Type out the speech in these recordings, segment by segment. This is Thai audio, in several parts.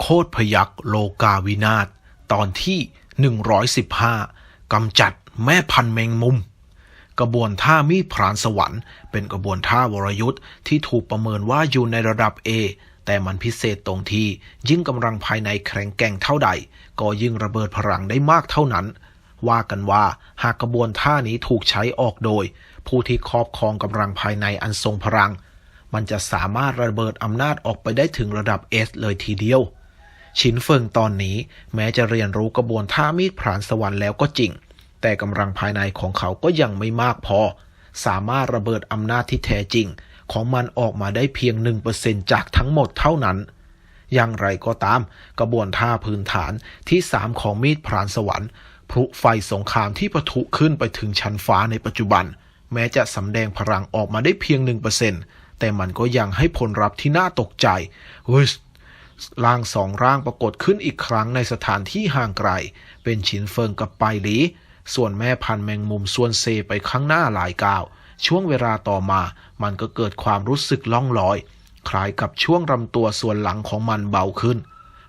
โคตรพยักโลกาวินาศตอนที่ 115กำจัดแม่พันแมงมุม กระบวนท่ามีดพรานสวรรค์ เป็นกระบวนท่าวรยุทธ์ที่ถูกประเมินว่าอยู่ในระดับ A แต่มันพิเศษตรงที่ยิ่งกำลังภายในแข็งแกร่งเท่าใด ก็ยิ่งระเบิดพลังได้มากเท่านั้น ว่ากันว่าหากกระบวนท่านี้ถูกใช้ออกโดย ผู้ที่ครอบครองกำลังภายในอันทรงพลัง มันจะสามารถระเบิดอำนาจออกไปได้ถึงระดับ S เลยทีเดียว ชินเฟิงตอนนี้ แม้จะเรียนรู้กระบวนท่ามีดผรานสวรรค์แล้วก็จริง แต่กำลังภายในของเขาก็ยังไม่มากพอ สามารถระเบิดอำนาจที่แท้จริง ของมันออกมาได้เพียง 1%จากทั้งหมดเท่านั้น อย่างไรก็ตาม กระบวนท่าพื้นฐานที่3ของมีดพรานสวรรค์พลุไฟสงครามที่ปะทุขึ้นไปถึงชั้นฟ้าในปัจจุบัน แม้จะสำแดงพลังออกมาได้เพียง 1%แต่มันก็ยังให้ผลลัพธ์ที่น่าตกใจ ร่างสองร่างปรากฏขึ้นอีกครั้งในสถานที่ห่างไกล เป็นฉินเฟิงกับไปหลี ส่วนแม่พันธุ์แมงมุมส่วนเซไปข้างหน้าหลายก้าว ช่วงเวลาต่อมามันก็เกิดความรู้สึกล่องลอย คล้ายกับช่วงลำตัวส่วนหลังของมันเบาขึ้น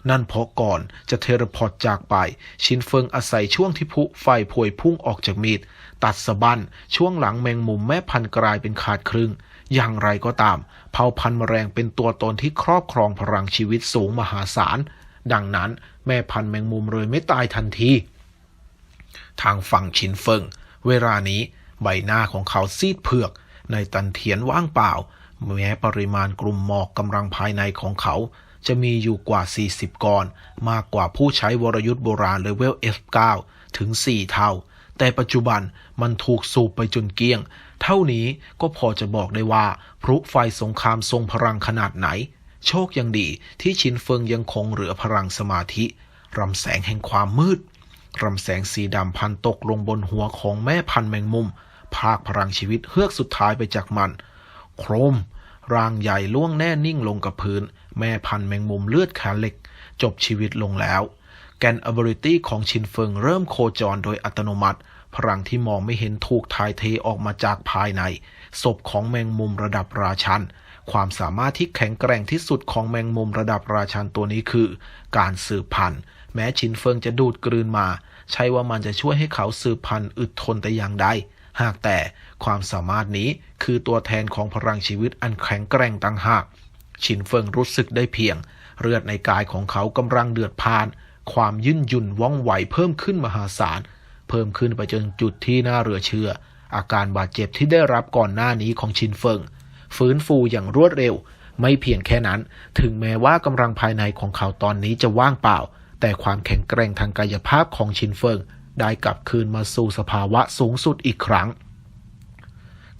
นั่นเพราะก่อนจะเทเลพอร์ตจากไป ชินเฟิงอาศัยช่วงที่พุไฟพวยพุ่งออกจากมีดตัดสะบั้นช่วงหลังแมงมุมแม่พันกลายเป็นขาดครึ่ง อย่างไรก็ตาม เผ่าพันธุ์แมลงเป็นตัวตนที่ครอบครองพลังชีวิตสูงมหาศาล ดังนั้นแม่พันธุ์แมงมุมเลยไม่ตายทันที ทางฝั่งชินเฟิง เวลานี้ใบหน้าของเขาซีดเผือก ในตันเทียนว่างเปล่า แม้ปริมาณกลุ่มหมอกกำลังภายในของเขา จะมีอยู่กว่า 40ก้อนมากกว่าผู้ใช้วรยุทธ์โบราณเลเวล F9 ถึง 4 เท่า แต่ปัจจุบันมันถูกสูบไปจนเกลี้ยง เท่านี้ก็พอจะบอกได้ว่าพลุไฟสงครามทรงพลังขนาดไหน โชคยังดีที่ชินเฟิงยังคงเหลือพลังสมาธิรำแสงแห่งความมืดรำแสงสีดำพันตกลงบนหัวของแม่พันแมงมุม ภาคพลังชีวิตเฮือกสุดท้ายไปจากมัน โครม ร่างใหญ่ล่วงแน่นิ่งลงกับพื้น แม่พันแมงมุมเลือดขาเหล็ก จบชีวิตลงแล้ว แกน ability ของชินเฟิงเริ่มโคจรโดยอัตโนมัติ พลังที่มองไม่เห็นถูกถ่ายเทออกมาจากภายใน ศพของแมงมุมระดับราชัน ความสามารถที่แข็งแกร่งที่สุดของแมงมุมระดับราชันตัวนี้คือ การสืบพันธุ์แม้ชินเฟิงจะดูดกลืนมา ใช่ว่ามันจะช่วยให้เขาสืบพันธุ์อึดทนแต่อย่างใดหากแต่ความสามารถนี้คือตัวแทนของพลังชีวิตอันแข็งแกร่งต่างหาก ชินเฟิงรู้สึกได้เพียง เลือดในกายของเขากำลังเดือดพล่าน ความยืนหยุ่นว่องไวเพิ่มขึ้นมหาศาล เพิ่มขึ้นไปจนจุดที่น่าเหลือเชื่อ อาการบาดเจ็บที่ได้รับก่อนหน้านี้ของชินเฟิงฟื้นฟูอย่างรวดเร็ว ไม่เพียงแค่นั้น ถึงแม้ว่ากำลังภายในของเขาตอนนี้จะว่างเปล่า แต่ความแข็งแกร่งทางกายภาพของชินเฟิงได้กลับคืนมาสู่สภาวะสูงสุดอีกครั้ง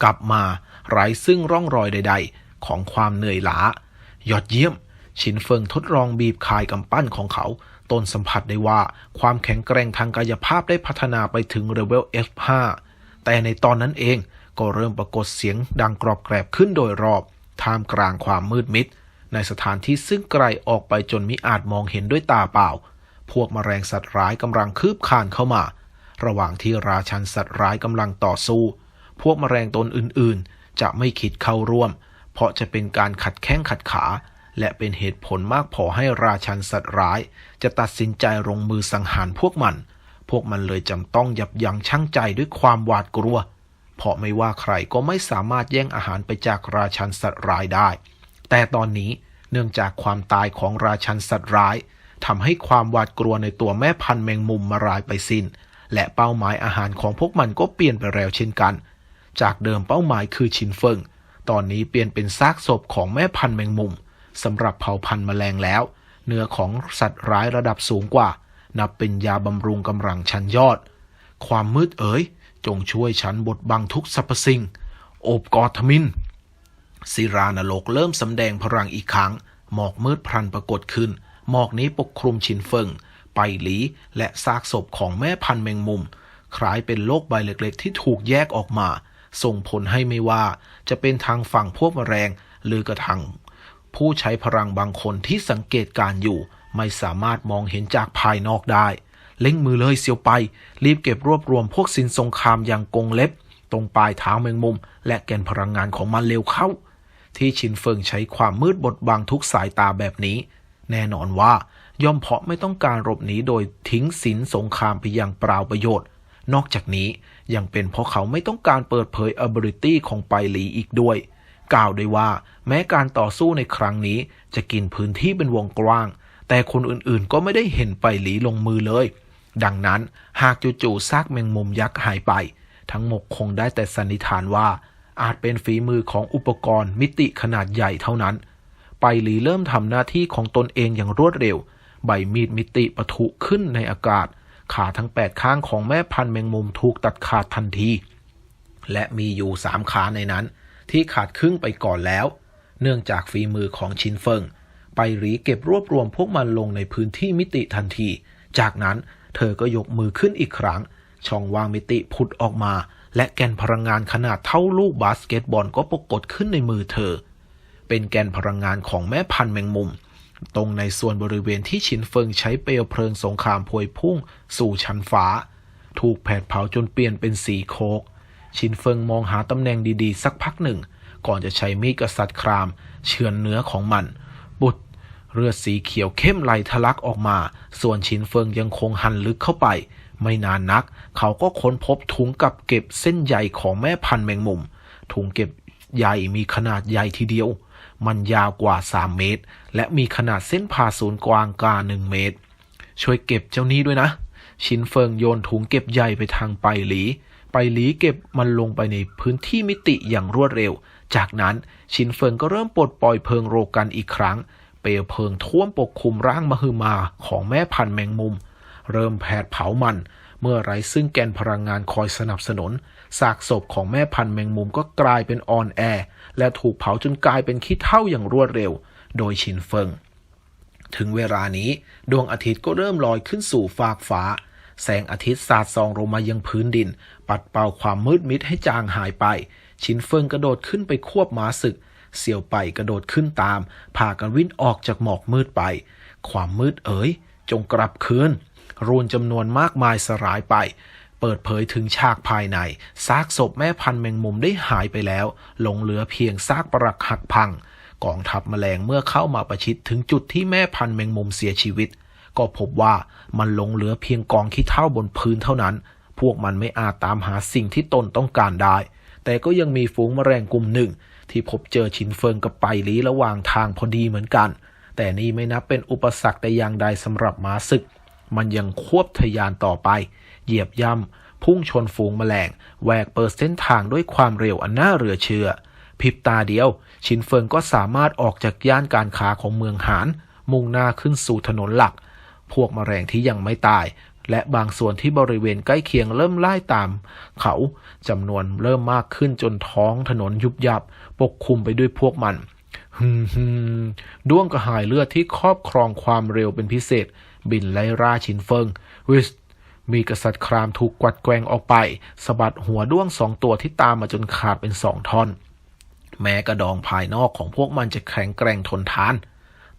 กลับมาไร้ซึ่งร่องรอยใด ๆ ของความเหนื่อยล้า ยอดเยี่ยม ชินเฟิงทดลองบีบคายกำปั้นของเขา ตนสัมผัสได้ว่า ความแข็งแกร่งทางกายภาพได้พัฒนาไปถึงเลเวล F5 แต่ในตอนนั้นเองก็เริ่มปรากฏเสียงดังกรอบแกรบขึ้นโดยรอบ ท่ามกลางความมืดมิด ในสถานที่ซึ่งไกลออกไปจนมิอาจมองเห็นด้วยตาเปล่า พวกมแมลงสัตว์ร้ายกำลังคืบคานเข้ามา ระหว่างที่ราชันสัตว์ร้ายกำลังต่อสู้ พวกมแมลงตนอื่นๆ จะไม่คิดเข้าร่วม เพราะจะเป็นการขัดแข้งขัดขา และเป็นเหตุผลมากพอให้ราชันสัตว์ร้าย จะตัดสินใจลงมือสังหารพวกมัน พวกมันเลยจำต้องยับยั้งชั่งใจด้วยความหวาดกลัว เพราะไม่ว่าใครก็ไม่สามารถแย่งอาหารไปจากราชันสัตว์ร้ายได้ แต่ตอนนี้เนื่องจากความตายของราชันสัตว์ร้ายทำให้ความหวาดกลัวในตัวแม่พันธุ์แมงมุมมารายไปสิ้น และเป้าหมายอาหารของพวกมันก็เปลี่ยนไปแล้วเช่นกัน จากเดิมเป้าหมายคือชินเฟิง ตอนนี้เปลี่ยนเป็นซากศพของแม่พันธุ์แมงมุม สำหรับเผ่าพันธุ์แมลงแล้ว เนื้อของสัตว์ร้ายระดับสูงกว่า นับเป็นยาบำรุงกำลังชั้นยอด ความมืดเอ๋ย จงช่วยฉันบดบังทุกสรรพสิ่ง โอบกอดทมินศิรานรกเริ่มสำแดงพลังอีกครั้ง หมอกมืดพลันปรากฏขึ้น หมอกนี้ปกคลุมชินเฟิง ไปหลี และซากศพของแม่พันธุ์แมงมุม คล้ายเป็นโลกใบเล็กๆ ที่ถูกแยกออกมา ส่งผลให้ไม่ว่า จะเป็นทางฝั่งพวกแมลงหรือกระทั่ง ผู้ใช้พลังบางคนที่สังเกตการอยู่ ไม่สามารถมองเห็นจากภายนอกได้ เล่งมือเลยเสียวไป รีบเก็บรวบรวมพวกสินสงครามอย่างกงเล็บ ตรงปลายเท้าแมงมุม และแกนพลังงานของมันเร็วเข้า ที่ชินเฟิงใช้ความมืดบดบังทุกสายตาแบบนี้ แน่นอนว่าย่อมเพาะไม่ต้องการหลบหนีโดยทิ้งสินสงครามไปอย่างเปล่าประโยชน์ นอกจากนี้ยังเป็นเพราะเขาไม่ต้องการเปิดเผย ability ของไปหลีอีกด้วย กล่าวได้ว่า แม้การต่อสู้ในครั้งนี้ จะกินพื้นที่เป็นวงกว้าง แต่คนอื่นๆก็ไม่ได้เห็นไปหลีลงมือเลย ดังนั้นหากจู่ๆซากแมงมุมยักษ์หายไป ทั้งหมดคงได้แต่สันนิษฐานว่า อาจเป็นฝีมือของอุปกรณ์มิติขนาดใหญ่เท่านั้น ไปหลีเริ่มทำหน้าที่ของตนเองอย่างรวดเร็ว ใบมีดมิติปะทุขึ้นในอากาศ ขาทั้งแปดข้างของแม่พันธุ์แมงมุมถูกตัดขาดทันทีและมีอยู่สามขาในนั้น ที่ขาดครึ่งไปก่อนแล้ว เนื่องจากฝีมือของชินเฟิง ไปหลีเก็บรวบรวมพวกมันลงในพื้นที่มิติทันที จากนั้นเธอก็ยกมือขึ้นอีกครั้ง ช่องว่างมิติผุดออกมา และแกนพลังงานขนาดเท่าลูกบาสเกตบอลก็ปรากฏขึ้นในมือเธอ เป็นแกนพลังงานของแม่พันธุ์แมงมุม ตรงในส่วนบริเวณที่ชินเฟิงใช้เปลวเพลิงสงครามพวยพุ่ง สู่ชั้นฟ้า ถูกแผดเผาจนเปลี่ยนเป็นสีโคก ชินเฟิงมองหาตำแหน่งดีๆ สักพักหนึ่ง ก่อนจะใช้มีดกษัตริย์คราม เฉือนเนื้อของมัน บุตรเลือดสีเขียวเข้มไหลทะลักออกมา ส่วนชินเฟิงยังคงหั่นลึกเข้าไป ไม่นานนัก เขาก็ค้นพบถุงกับเก็บเส้นใยของแม่พันธุ์แมงมุม ถุงเก็บใยมีขนาดใหญ่ทีเดียว มันยาวกว่า 3 เมตร และมีขนาดเส้นผ่าศูนย์กลางกาหนึ่งเมตร ช่วยเก็บเจ้านี้ด้วยนะ ชินเฟิงโยนถุงเก็บใยไปทางไปหลี ไปหลีเก็บมันลงไปในพื้นที่มิติอย่างรวดเร็ว จากนั้นชินเฟิงก็เริ่มปลดปล่อยเพลิงโรกันอีกครั้ง เปลวเพลิงท่วมปกคลุมร่างมหึมาของแม่พันธุ์แมงมุม เริ่มแผดเผามัน เมื่อไรซึ่งแกนพลังงานคอยสนับสนุนซากศพของแม่พันธุ์แมงมุมก็กลายเป็นออนแอร์และถูกเผาจนกลายเป็นขี้เถ้าอย่างรวดเร็ว โดยชินเฟิง ถึงเวลานี้ดวงอาทิตย์ก็เริ่มลอยขึ้นสู่ฟากฟ้า แสงอาทิตย์สาดส่องลงมายังพื้นดิน ปัดเป่าความมืดมิดให้จางหายไป ชินเฟิงกระโดดขึ้นไปควบม้าศึก เสี่ยวไปกระโดดขึ้นตาม พากันวิ่งออกจากหมอกมืดไป ความมืดเอ๋ย จงกลับคืนรูนจำนวนมากมายสลายไป เปิดเผยถึงฉากภายใน ซากศพแม่พันแมงมุมได้หายไปแล้ว หลงเหลือเพียงซากปรักหักพัง กองทัพแมลงเมื่อเข้ามาประชิดถึงจุดที่แม่พันแมงมุมเสียชีวิต ก็พบว่ามันหลงเหลือเพียงกองขี้เถ้าบนพื้นเท่านั้น พวกมันไม่อาจตามหาสิ่งที่ตนต้องการได้ แต่ก็ยังมีฝูงแมลงกลุ่มหนึ่ง ที่พบเจอชินเฟิงกับไปลีระหว่างทางพอดีเหมือนกัน แต่นี่ไม่นับเป็นอุปสรรคแต่อย่างใดสำหรับม้าศึก มันยังควบทะยานต่อไป เหยียบย่ำพุ่งชนฝูงแมลงแหวกเปิดเส้นทางด้วยความเร็วอันน่าเหลือเชื่อพริบตาเดียว ชินเฟิงก็สามารถออกจากย่านการค้าของเมืองหาน มุ่งหน้าขึ้นสู่ถนนหลัก พวกแมลงที่ยังไม่ตาย และบางส่วนที่บริเวณใกล้เคียงเริ่มไล่ตาม เขาจำนวนเริ่มมากขึ้นจนท้องถนนยุบยับ ปกคลุมไปด้วยพวกมันฮึมฮึมด้วงกระหายเลือดที่ครอบครองความเร็วเป็นพิเศษ บินไล่ราชินเฟิง วิสมีกษัตริย์ครามถูกกวัดแกว่งออกไปสะบัดหัวด้วงสองตัวที่ตามมาจนขาดเป็นสองท่อน แม้กระดองภายนอกของพวกมันจะแข็งแกร่งทนทาน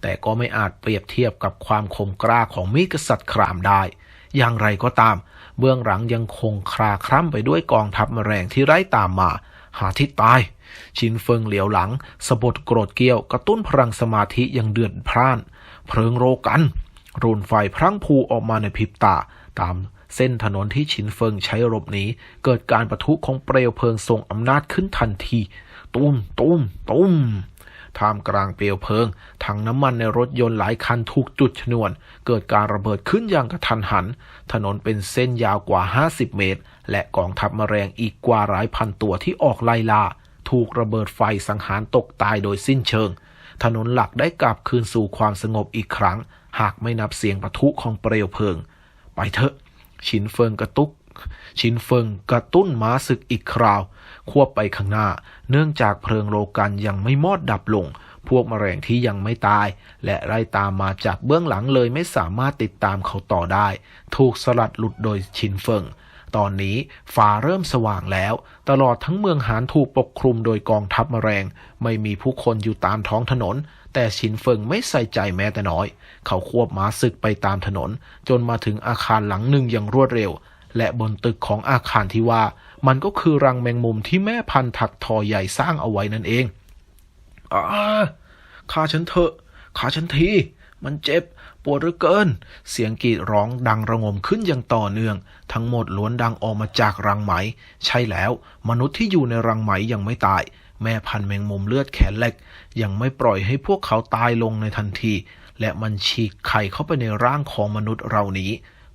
แต่ก็ไม่อาจเปรียบเทียบกับความคมกล้าของมีดกษัตริย์ครามได้ อย่างไรก็ตาม เบื้องหลังยังคงคลาคล่ำไปด้วยกองทัพแมลงที่ไล่ตามมา หาที่ตาย ชินเฟิงเหลียวหลังสะบดโกรธเกี้ยวกระตุ้นพลังสมาธิยังเดือดพร่าน เพลิงโรกันรูนไฟพรั่งพูออกมาในพริบตา ตามเส้นถนนที่ชินเฟิงใช้รบหนี้เกิดการประทุของเปลวเพลิงทรงอำนาจขึ้นทันที ตุ้มตุ้มตุ้ม ท่ามกลางเปลวเพลิง ถังน้ำมันในรถยนต์หลายคันถูกจุดชนวน เกิดการระเบิดขึ้นอย่างกระทันหัน ถนนเป็นเส้นยาวกว่า 50 เมตร และกองทัพแมลงอีกกว่าหลายพันตัวที่ออกไล่ล่า ถูกระเบิดไฟสังหารตกตายโดยสิ้นเชิง ถนนหลักได้กลับคืนสู่ความสงบอีกครั้ง หากไม่นับเสียงปะทุของเปลวเพลิง ไปเถอะ ชินเฟิงกระตุก ชินเฟิงกระตุ้นม้าศึกอีกคราว ควบไปข้างหน้า เนื่องจากเพลิงโลกันยังไม่มอดดับลง พวกแมลงที่ยังไม่ตาย และไล่ตามมาจากเบื้องหลังเลยไม่สามารถติดตามเขาต่อได้ ถูกสลัดหลุดโดยชินเฟิงตอนนี้ฟ้าเริ่มสว่างแล้ว ตลอดทั้งเมืองหานถูกปกคลุมโดยกองทัพแมลงไม่มีผู้คนอยู่ตามท้องถนน แต่ชินเฟิงไม่ใส่ใจแม้แต่น้อย เขาควบม้าศึกไปตามถนน จนมาถึงอาคารหลังหนึ่งอย่างรวดเร็ว และบนตึกของอาคารที่ว่า มันก็คือรังแมงมุมที่แม่พันธุ์ถักทอใหญ่สร้างเอาไว้นั่นเองอาขาฉันเถอะขาฉันที มันเจ็บปวดเหลือเกิน เสียงกรีดร้องดังระงมขึ้นอย่างต่อเนื่อง ทั้งหมดล้วนดังออกมาจากรังไหม ใช่แล้ว มนุษย์ที่อยู่ในรังไหมยังไม่ตาย แม่พันธุ์แมงมุมเลือดแขนเหล็ก ยังไม่ปล่อยให้พวกเขาตายลงในทันที และมันฉีกไข่เข้าไปในร่างของมนุษย์เรานี้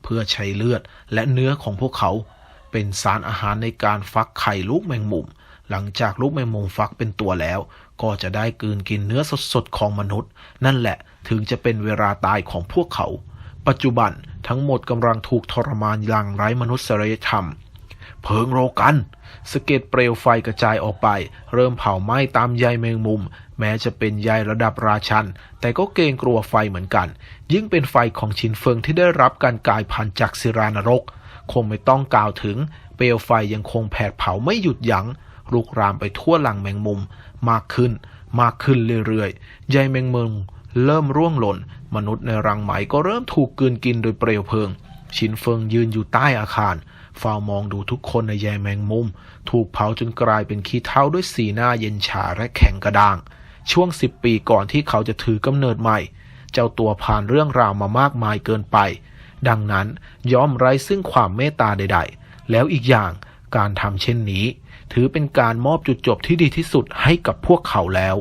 เพื่อใช้เลือดและเนื้อของพวกเขา เป็นสารอาหารในการฟักไข่ลูกแมงมุม หลังจากลูกแมงมุมฟักเป็นตัวแล้ว ก็จะได้กืนกินเนื้อสดๆของมนุษย์ นั่นแหละถึงจะเป็นเวลาตายของพวกเขา ปัจจุบันทั้งหมดกำลังถูกทรมานอย่างไร้มนุษยธรรม เพิงโรกันสะเก็ดเปลวไฟกระจายออกไป เริ่มเผาไหม้ตามใยแมงมุม แม้จะเป็นใยระดับราชัน แต่ก็เกรงกลัวไฟเหมือนกัน ยิ่งเป็นไฟของชินเฟิงที่ได้รับการกลายพันธุ์จากศิรานรก คงไม่ต้องกล่าวถึง เปลวไฟยังคงแผดเผาไม่หยุดยัง้งลุกรามไปทั่วหลังแมงมุม มากขึ้น มากขึ้นเรื่อยๆใยแมงมุมเริ่มร่วงหล่น มนุษย์ในรังไหมก็เริ่มถูกกืนกินโดยเปลวเพลิง ชินเฟิงยืนอยู่ใต้อาคาร เฝ้ามองดูทุกคนในใยแมงมุม ถูกเผาจนกลายเป็นขี้เถ้าด้วยสีหน้าเย็นชาและแข็งกระด้าง ช่วงสิบปีก่อนที่เขาจะถือกำเนิดใหม่ เจ้าตัวผ่านเรื่องราวมามากมายเกินไป ดังนั้นย่อมไร้ซึ่งความเมตตาใด ๆ แล้วอีกอย่างการทำเช่นนี้ ถือเป็นการมอบจุดจบที่ดีที่สุดให้กับพวกเขาแล้ว